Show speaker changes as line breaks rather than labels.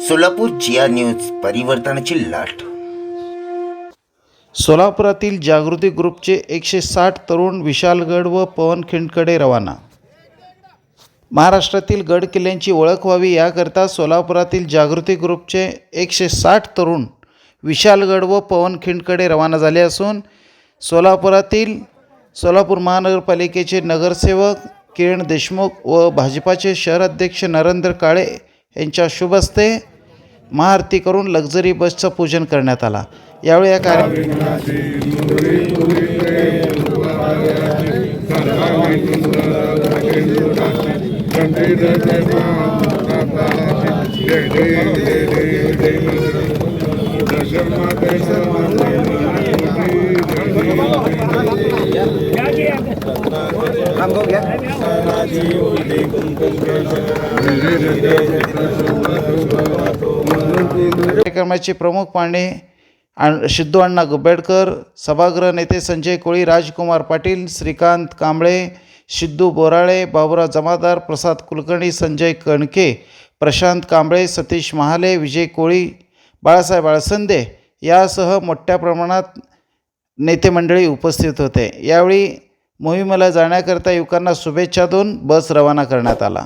सोलापूर जिया news परिवर्तनाची लाट.
सोलापुरातील जागृती ग्रुपचे एकशे साठ तरुण विशालगड व पवनखिंडकडे रवाना. महाराष्ट्रातील गड किल्ल्यांची ओळख व्हावी याकरता सोलापुरातील जागृती ग्रुपचे एकशे साठ तरुण विशालगड व पवनखिंडकडे रवाना झाले असून सोलापुरातील सोलापूर महानगरपालिकेचे नगरसेवक किरण देशमुख व भाजपाचे शहराध्यक्ष नरेंद्र काळे यांच्या शुभ हस्ते महाआरती करून लक्झरी बसचं पूजन करण्यात आला. यावेळी या कार्य कार्यक्रमाचे प्रमुख पाहुणे सिद्धू अण्णा गुब्बेडकर सभागृह नेते संजय कोळी राजकुमार पाटील श्रीकांत कांबळे सिद्धू बोराळे बाबुराव जमादार प्रसाद कुलकर्णी संजय कणके प्रशांत कांबळे सतीश महाले विजय कोळी बाळासाहेब आळसंदे यासह मोठ्या प्रमाणात नेते मंडळी उपस्थित होते. यावेळी मोहिमेला जाण्याकरता युवकांना शुभेच्छा देऊन बस रवाना करण्यात आला.